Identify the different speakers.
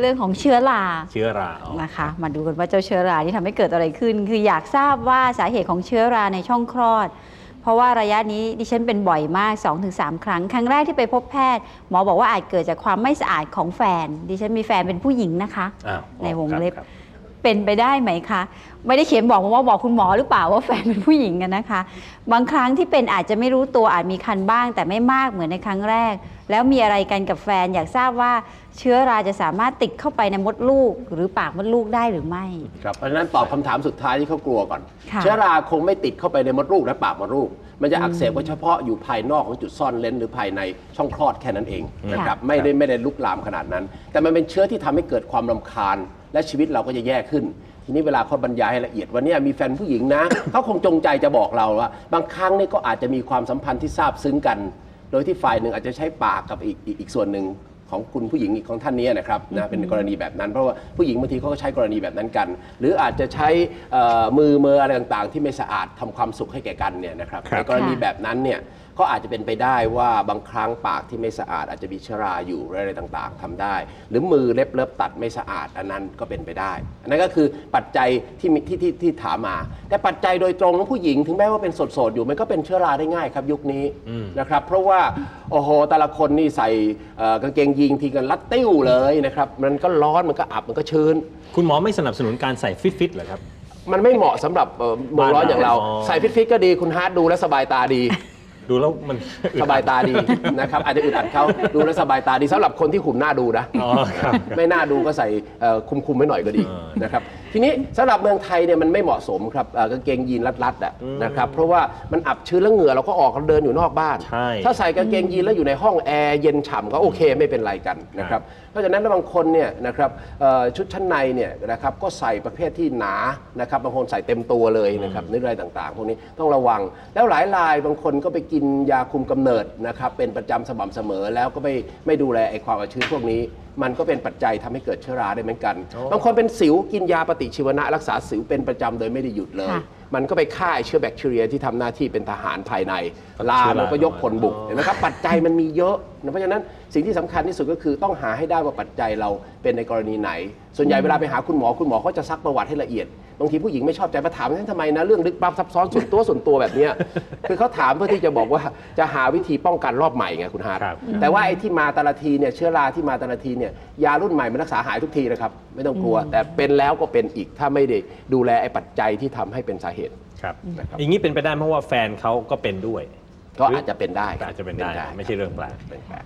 Speaker 1: เรื่องของเชื้อรา
Speaker 2: เชื้อราอ๋อ
Speaker 1: นะคะ มาดูกันว่าเจ้าเชื้อราที่ทำให้เกิดอะไรขึ้น คืออยากทราบว่าสาเหตุของเชื้อราในช่องคลอด เพราะว่าระยะนี้ดิฉันเป็นบ่อยมาก 2-3 ครั้ง ครั้งแรกที่ไปพบแพทย์ หมอบอกว่าอาจเกิดจากความไม่สะอาดของแฟน ดิฉันมีแฟนเป็นผู้หญิงนะคะ
Speaker 2: อ้าว
Speaker 1: ในวง
Speaker 2: ครับ
Speaker 1: เล็บ
Speaker 2: ครับ
Speaker 1: เป็นไปได้ไหมคะ ไม่ได้เขียนบอกมาว่าบอกคุณหมอหรือเปล่าว่าแฟนเป็นผู้หญิงกันนะคะ บางครั้งที่เป็นอาจจะไม่รู้ตัวอาจมีคันบ้าง แต่ไม่มากเหมือนในครั้งแรก แล้วมีอะไรกันกับแฟนอยากทราบว่าเชื้อราจะสามารถติดเข้าไปในมดลูก หรือปากมดลูกได้หรือไม่
Speaker 3: ครับเพราะฉะนั้นตอบคำถามสุดท้ายที่เขากลัวก่อน
Speaker 1: ค่ะ
Speaker 3: เชื้อราคงไม่ติดเข้าไปในมดลูกและปากมดลูก มันจะอักเสบไว้เฉพาะอยู่ภายนอกของจุดซ่อนเลนหรือภายในช่องคลอดแค่นั้นเองนะครับไม่ได้ไม่ได้ลุกลามขนาดนั้น แต่มันเป็นเชื้อที่ทำให้เกิดความรำคาญ และชีวิตเราก็จะแย่ขึ้น ทีนี้เวลาเขาบรรยายให้ละเอียดว่าเนี่ยมีแฟนผู้หญิงนะ เขาคงจงใจจะบอกเราว่า บางครั้งเนี่ยก็อาจจะมีความสัมพันธ์ที่ซาบซึ้งกัน โดยที่ฝ่ายหนึ่งอาจจะใช้ปากกับอีกอีกอีกส่วนหนึ่ง ของคุณผู้หญิงอีกของท่านนี้นะครับนะเป็นกรณีแบบนั้น เพราะว่าผู้หญิงบางทีเขาก็ใช้กรณีแบบนั้นกัน หรืออาจจะใช้เอ่อมือเมออะไรต่างๆ ที่ไม่สะอาดทำความสุขให้แก่กันเนี่ยนะครับ
Speaker 2: ครับ
Speaker 3: ในกรณีแบบนั้นเนี่ยก็อาจจะเป็นไปได้ว่าบางครั้งปากที่ไม่สะอาด อาจจะมีเชื้อราอยู่หรืออะไรต่างๆทำได้ หรือมือเล็บเล็บตัดไม่สะอาดอันนั้นก็เป็นไปได้อันนั้นก็คือปัจจัยที่มีที่ที่ที่ถามมา แต่ปัจจัยโดยตรงของผู้หญิงถึงแม้ว่าเป็นโสดๆอยู่มันก็เป็นเชื้อราได้ง่ายครับยุคนี้
Speaker 2: อืม
Speaker 3: นะครับเพราะว่าโอ้โหแต่ละคนนี่ใส่เอ่อกางเกงยีนทีกันรัดติ้วเลยนะครับมันก็ร้อนมันก็อับมันก็ชื้น
Speaker 2: คุณหมอไม่สนับสนุนการใส่ฟิตฟิตๆเหรอครับ
Speaker 3: มันไม่เหมาะสำหรับเอ่อเมืองร้อนอย่างเรา
Speaker 2: อ๋อ
Speaker 3: ใส่ฟิตๆก็ดีคุณฮาร์ดดูแล้วสบายตาดี
Speaker 2: ดูแล้วมัน
Speaker 3: สบายตาดี นะครับอาจจะอึดอัดเขาดูแล้วสบายตาดีสำหรับคนที่หุ่นหน้าดูนะ
Speaker 2: อ๋อครับ
Speaker 3: ไม่น่าดูก็ใส่เอ่อคุมๆไว้หน่อยก็ดี
Speaker 2: เออ
Speaker 3: นะครับทีนี้สำหรับเมืองไทยเนี่ยมันไม่เหมาะสมครับเอ่อกางเกงยีนรัดๆอะนะครับเพราะว่ามันอับชื้นแล้วเหงื่อเราก็ออกเราเดินอยู่นอกบ้าน
Speaker 2: ใช่
Speaker 3: ถ้าใส่กางเกงยีนแล้วอยู่ในห้องแอร์เย็นฉ่ำก็โอเคไม่เป็นไรกันนะครับเพราะฉะนั้นแล้วบางคนเนี่ยนะครับเอ่อชุดชั้นในเนี่ยนะครับก็ใส่ประเภทที่หนานะครับบางคนใส่เต็มตัวเลยนะครับนึกอะไรต่างๆ พวกนี้ต้องระวังแล้วหลายรายบางคนก็ไปกินยาคุมกำเนิดนะครับเป็นประจำสม่ำเสมอ แล้วก็ไม่ไม่ดูแลไอ้ความอับชื้นพวกนี้ มันก็เป็นปัจจัยทำให้เกิดเชื้อราได้เหมือนกันบางคนเป็นสิวกินยาปฏิชีวนะ รักษาสิวเป็นประจำโดยไม่ได้หยุดเลย
Speaker 1: ค่ะ
Speaker 3: มันก็ไปฆ่าไอ้เชื้อแบคทีเรียที่ทำหน้าที่เป็นทหารภายในลา
Speaker 2: เชื้อรา
Speaker 3: มันก็ยกผลบุก
Speaker 2: อ๋อ
Speaker 3: เห็นไหมครับปัจจัยมันมีเยอะนะเพราะฉะนั้นสิ่งที่สำคัญที่สุดก็คือต้องหาให้ได้ว่าปัจจัยเราเป็นในกรณีไหน ส่วนใหญ่เวลาไปหาคุณหมอคุณหมอเขาจะซักประวัติให้ละเอียด บางทีผู้หญิงไม่ชอบใจมาถามฉันทำไมนะเรื่องลึกลับซับซ้อนส่วนตัวส่วนตัวแบบเนี้ยคือเขาถามเพื่อที่จะบอกว่าจะหาวิธีป้องกันรอบใหม่ไงคุณฮาร์ด
Speaker 2: ครับ
Speaker 3: แต่ว่าไอ้ที่มาแต่ละทีเนี่ยเชื้อราที่มาแต่ละทีเนี่ยยารุ่นใหม่มันรักษาหายทุกทีนะครับไม่ต้องกลัว แต่เป็นแล้วก็เป็นอีกถ้าไม่ได้ดูแลไอ้ปัจจัยที่ทำให้เป็นสาเหตุ
Speaker 2: ครับ
Speaker 3: นะครับ
Speaker 2: อย่างนี้เป็นไปได้เพราะว่าแฟนเขาก็เป็นด้วย
Speaker 3: ก็อาจจะเป็นได้
Speaker 2: ก็อาจจะเป็นได้ ไม่ใช่เรื่องแปลก
Speaker 3: เป็นแปลก